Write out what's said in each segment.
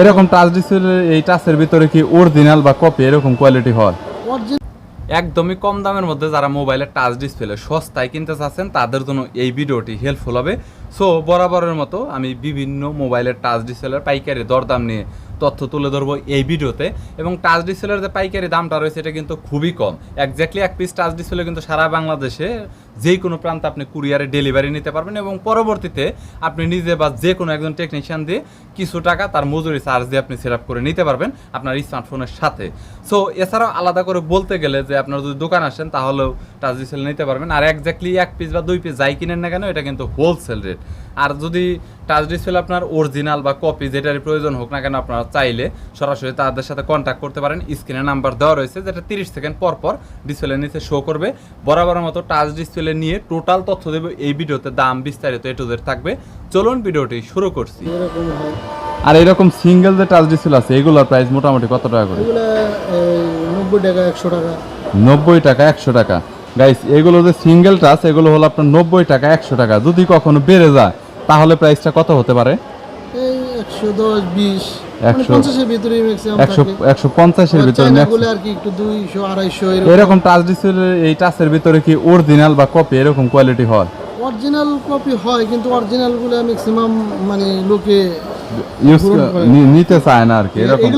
এরকম। Touch display এই টাচের ভিতরে কি অরিজিনাল বা কপি এরকম কোয়ালিটি হয়? একদমই কম দামের মধ্যে যারা মোবাইলের টাচ ডিসপ্লে সস্তায় কিনতে চাচ্ছেন তাদের জন্য এই ভিডিওটি হেল্পফুল হবে। সো বরাবরের মতো আমি বিভিন্ন মোবাইলের টাচ ডিসপ্লের পাইকারি দরদাম নিয়ে তথ্য তুলে ধরবো এই ভিডিওতে। এবং টাচ ডিসপ্লের যে পাইকারি দামটা রয়েছে, এটা কিন্তু খুবই কম। একজ্যাক্টলি এক পিস টাচ ডিসপ্লে কিন্তু সারা বাংলাদেশে যে কোনো প্রান্তে আপনি কুরিয়ারে ডেলিভারি নিতে পারবেন এবং পরবর্তীতে আপনি নিজে বা যে কোনো একজন টেকনিশিয়ান দিয়ে কিছু টাকা তার মজুরি চার্জ দিয়ে আপনি সেট করে নিতে পারবেন আপনার স্মার্টফোনের সাথে। সো এছাড়াও আলাদা করে বলতে গেলে যে আপনার যদি দোকান আসেন, তাহলেও টাচ ডিসপ্লে নিতে পারবেন। আর একজ্যাক্টলি এক পিস বা দুই পিস যাই কিনেন না কেন, এটা কিন্তু হোলসেল রেট আর যদি টাচ ডিসপ্লে আপনার অরিজিনাল বা কপি যেটারই প্রয়োজন হোক না কেন আপনারা চাইলে সরাসরি তাদের সাথে কন্ট্যাক্ট করতে পারেন। স্ক্রিনে নাম্বার দেওয়া রয়েছে যেটা তিরিশ সেকেন্ড পর পর ডিসপ্লে নিচে শো করবে। বরাবরের মতো টাচ ডিসপ্লে নিয়ে টোটাল তথ্য দেবে এই ভিডিওতে দাম বিস্তারিত এ টু জেড থাকবে। চলুন ভিডিওটি শুরু করছি। আর এরকম সিঙ্গেল যে টাচ ডিসপ্লে আছে এগুলোর প্রাইস মোটামুটি কত টাকা করে? নব্বই টাকা একশো টাকা। নব্বই টাকা একশো টাকা। গাইস এগুলো যে সিঙ্গেল টাচ এগুলো হলো আপনার নব্বই টাকা একশো টাকা। যদি কখনো বেড়ে যায় তাহলে প্রাইসটা কত হতে পারে? এই একশো দশ বিশ। মানে একশো- পঞ্চাশের ভিতরে ম্যাক্সিমাম থাকে। একশো পঞ্চাশের ভিতরে আর কি একটু দুইশো আড়াইশো এরকম। এরকম টাচ ডিসপ্লে এই টাচের ভিতরে কি অরিজিনাল বা কপি এরকম কোয়ালিটি হয়? অরিজিনাল কপি হয় কিন্তু অরিজিনালগুলো ম্যাক্সিমাম মানে লোকে। নিতে চায় না আর কি এরকম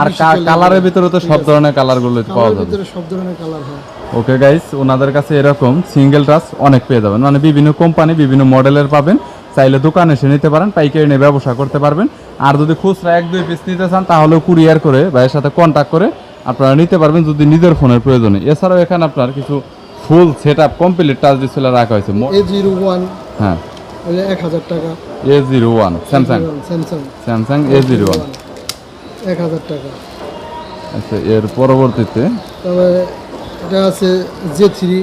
আর কালারের ভিতরে তো সব ধরনের কালারগুলো পাওয়া ভিতরে সব ধরনের কালার হয়। ওকে গাইস ওনাদের কাছে এরকম সিঙ্গেল টাচ অনেক পেয়ে যাবেন। মানে বিভিন্ন কোম্পানি বিভিন্ন মডেলের পাবেন। চাইলে দোকানে এসে নিতে পারেন পাইকারি নিয়ে ব্যবসা করতে পারবেন। আর যদি খুচরা এক দুই পিস নিতে চান তাহলেও কুরিয়ার করে ভাইয়ের সাথে কন্ট্যাক্ট করে আপনারা নিতে পারবেন যদি নিজের ফোনের প্রয়োজনে। এছাড়াও এখানে আপনার কিছু full set up complete touch display রাখা হয়েছে। এ জিরো ওয়ান হ্যাঁ। এক হাজার টাকা। A zero one Samsung Samsung Samsung A zero one এক হাজার টাকা। আচ্ছা এর পরবর্তীতে তবে এটা আছে জে থ্রি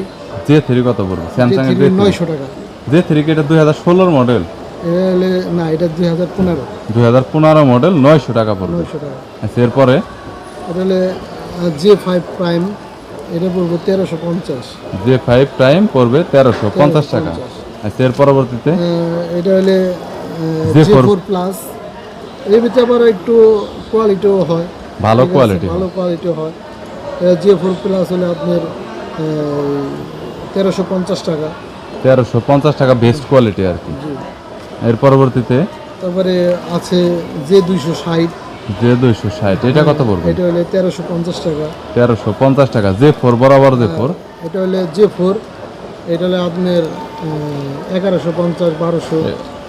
জে থ্রি কত পড়বে? স্যামসাং এর নয়শো টাকা। জে থ্রি কি এটা দুই হাজার ষোলোর মডেল এটা হলে না এটা দুই হাজার পনেরো। দুই হাজার পনেরো মডেল নয়শো টাকা পড়বে। নয়শো টাকা। আচ্ছা এরপরে? এটা হলে জে ফাইভ প্রাইম এটা পড়বে তেরোশো পঞ্চাশ। জে ফাইভ প্রাইম পড়বে তেরোশো পঞ্চাশ টাকা। আচ্ছা এর পরবর্তীতে? এটা হলে জে J4 ফোর প্লাস এর ভিতরে আবার একটু কোয়ালিটিও হয়। ভালো কোয়ালিটি ভালো কোয়ালিটি হয়। জে ফোর প্লাস হলে আপনার তেরোশো পঞ্চাশ টাকা। তেরোশো পঞ্চাশ টাকা বেস্ট কোয়ালিটি আর কি। এর পরবর্তীতে? তারপরে আছে যে দুইশো ষাট। জে দুইশো ষাট এটা কত পড়বে? এটা হলে তেরোশো পঞ্চাশ টাকা। তেরোশো পঞ্চাশ টাকা জে ফোর বরাবর জে ফোর এটা হলে জে ফোর এটা হলে আপনার এগারোশো পঞ্চাশ বারোশো।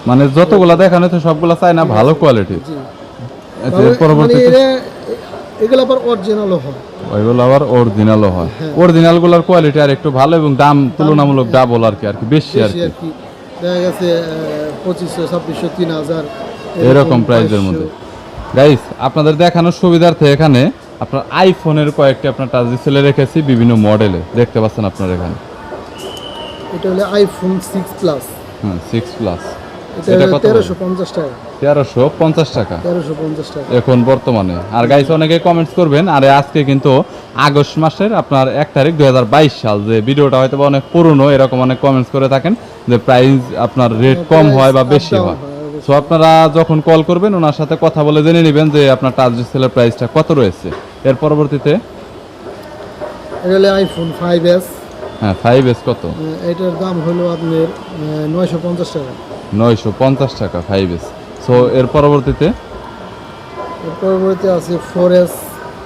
মানে যতগুলা দেখানো হচ্ছে সবগুলা চাই না ভালো কোয়ালিটি এর মানে পরবর্তীতে এগুলো আবার অরিজিনালও হয়। ওইগুলো আবার অরিজিনালও হয়। অরিজিনালগুলার কোয়ালিটি আর একটু ভালো এবং দাম তুলনামূলক ডাবল আর কি আর কি বেশি আর কি। দেখা গেছে পঁচিশশো ছাব্বিশশো তিন হাজার এরকম প্রাইসের মধ্যে। গাইস আপনাদের দেখানোর সুবিধার্থে এখানে আপনার আইফোনের কয়েকটি আপনার টাচ ডিসপ্লে রেখেছি বিভিন্ন মডেলে দেখতে পাচ্ছেন আপনার এখানে। এটা হলে আইফোন সিক্স প্লাস হ্যাঁ সিক্স প্লাস এটা এটা কত তেরোশো পঞ্চাশ টাকা। তেরোশো পঞ্চাশ টাকা। তেরোশো পঞ্চাশ টাকা। এখন বর্তমানে। আর গাইস অনেকে কমেন্টস করবেন আর আজকে কিন্তু আগস্ট মাসের আপনার এক তারিখ দুই সাল। যে ভিডিওটা হয়তো অনেক পুরনো এরকম অনেক কমেন্টস করে থাকেন যে প্রাইস আপনার রেট কম হয় বা বেশি হয়। হয়, সো আপনারা যখন কল করবেন ওনার সাথে কথা বলে জেনে নেবেন যে আপনার টাচ ডিসপ্লের প্রাইসটা কত রয়েছে। এর পরবর্তীতে? এটা হলে আইফোন ফাইভ এস হ্যাঁ ফাইভ এস কত? এটার দাম হলো আপনার নয়শো পঞ্চাশ টাকা। নয়শো পঞ্চাশ টাকা ফাইভ এস সো এর পরবর্তীতে? এর পরবর্তী আছে ফোর এস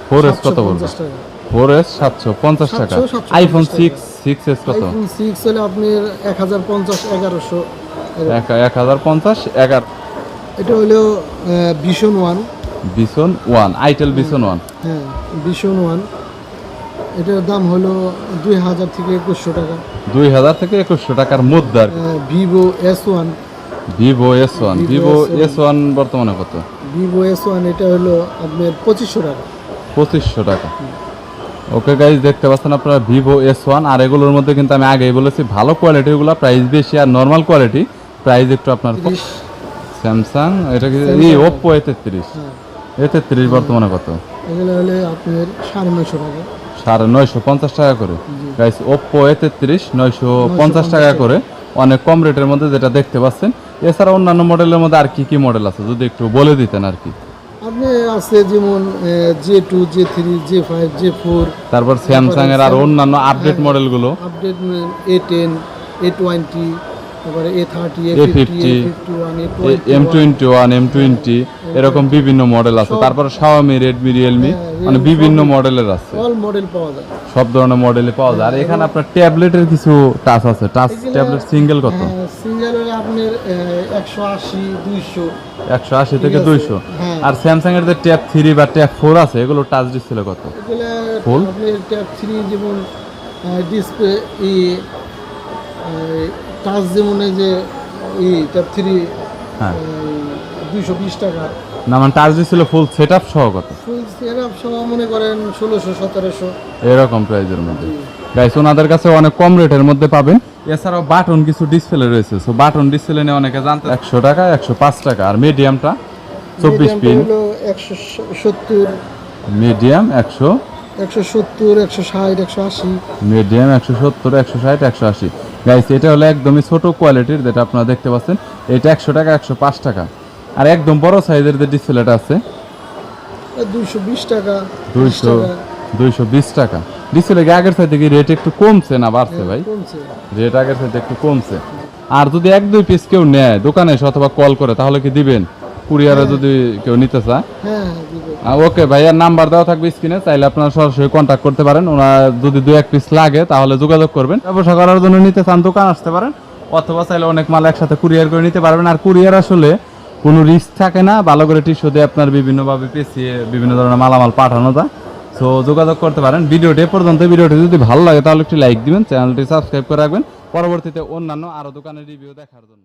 ফোর এস কত টাকা। ফোর এস সাতশো পঞ্চাশ টাকা। আইফোন। সিক্স সিক্স এস কত? আইফোন সিক্স হলে আপনার এক হাজার পঞ্চাশ এগারোশো। এক হাজার পঞ্চাশ এগারো। এটা হলো Vision one Vision one itel Vision one হ্যাঁ ভিশন ওয়ান এটার দাম হলো দুই হাজার থেকে একুশশো টাকা। দুই হাজার থেকে একুশশো টাকার মধ্যে আর Vivo S one Vivo S one Vivo Vivo S1 S one বর্তমানে কত? ভিভো এস ওয়ান এটা হলো আপনার পঁচিশশো টাকা। পঁচিশশো টাকা। ওকে গাইজ দেখতে পাচ্ছেন আপনারা ভিভো এস ওয়ান আর এগুলোর মধ্যে কিন্তু আমি আগেই বলেছি ভালো কোয়ালিটি কোয়ালিটিগুলো প্রাইস বেশি আর নর্মাল কোয়ালিটি প্রাইস একটু আপনার স্যামসাং এটা কি? এই ওপ্পো এ তেত্রিশ। হ্যাঁ। এ তেত্রিশ বর্তমানে কত? এগুলো হলে আপনার সাড়ে নয়শো টাকা। সাড়ে নয়শো পঞ্চাশ টাকা করে। গাইস ওপ্পো এ তেত্রিশ নয়শো পঞ্চাশ টাকা করে। অনেক কম রেটের মধ্যে যেটা দেখতে পাচ্ছেন এছাড়া অন্যান্য মডেলের মধ্যে আর কি কি মডেল আছে? যদি একটু বলে দিতেন আর কি। আপনি আছে যেমন J two J three J five J four তারপর স্যামসাং এর আর অন্যান্য আপডেট মডেলগুলো update A ten A twenty তারপরে A thirty A fifty one A M twenty one M twenty এরকম বিভিন্ন মডেল আছে। তারপর শাওমি রেডমি রিয়েলমি মানে বিভিন্ন মডেলের আছে। অল মডেল পাওয়া যায়। সব ধরনের মডেলে পাওয়া যায়। আর এখানে আপনার ট্যাবলেটের কিছু টাচ আছে। টাচ ট্যাবলেট সিঙ্গেল কত? হ্যাঁ সিঙ্গেল হলে আপনার একশো আশি দুইশো। একশো আশি থেকে দুইশো। হ্যাঁ। আর স্যামসাং এর যে ট্যাব থ্রি বা ট্যাব ফোর আছে এগুলো টাচ ডিসপ্লে কত? এগুলো ট্যাব থ্রি যেমন ডিসপ্লে টাচ যেমন এই যে ই ট্যাব থ্রি হ্যাঁ। দুইশো বিশ টাকা। না মানে touch display full set up সহ কত? ফুল সেটআপ সহ মনে করেন ষোলোশো সতেরোশো। এরকম প্রাইজের মধ্যে। গাইস ওনাদের কাছে অনেক কম রেটের মধ্যে পাবেন। এছাড়াও বাটন কিছু ডিসপ্লে রয়েছে। সো বাটন ডিসপ্লে নিয়ে অনেকে জানতে একশো টাকা একশো পাঁচ টাকা। আর মিডিয়ামটা চব্বিশ পিন একশো সত্তর। মিডিয়াম একশো একশো সত্তর একশো ষাট একশো আশি। মিডিয়াম একশো সত্তর একশো ষাট একশো আশি। গাইস এটা হলো একদমই ছোট কোয়ালিটির যেটা আপনারা দেখতে পাচ্ছেন। এটা একশো টাকা একশো পাঁচ টাকা। আর একদম বড় সাইজের যে ডিসপ্লেটা আছে দুইশো বিশ টাকা দুইশো দুইশো বিশ টাকা। ডিসপ্লে আগের সাইড থেকে রেট একটু কমছে না বাড়ছে ভাই? কমছে। রেট আগের সাথে একটু কমছে। আর যদি এক দুই পিস কেউ নেয় দোকানে এসে অথবা কল করে তাহলে কি দিবেন? কুরিয়ারে যদি কেউ নিতে চায়। হ্যাঁ হ্যাঁ ওকে ভাইয়ার নাম্বার দেওয়া থাকবে স্ক্রিনে চাইলে আপনারা সরাসরি কন্ট্যাক্ট করতে পারেন। ওনার যদি দু এক পিস লাগে তাহলে যোগাযোগ করবেন। ব্যবসা করার জন্য নিতে চান দোকান আসতে পারেন অথবা চাইলে অনেক মাল একসাথে কুরিয়ার করে নিতে পারবেন। আর কুরিয়ার আসলে কোনো রিস্ক থাকে না ভালো করে টিস্যু দিয়ে আপনার বিভিন্নভাবে পেঁচিয়ে বিভিন্ন ধরনের মালামাল পাঠানো যায়। সো যোগাযোগ করতে পারেন। ভিডিওটি এ পর্যন্ত ভিডিওটি যদি ভালো লাগে তাহলে একটি লাইক দিবেন চ্যানেলটি সাবস্ক্রাইব করে রাখবেন। পরবর্তীতে অন্যান্য আরও দোকানের রিভিউ দেখার জন্য।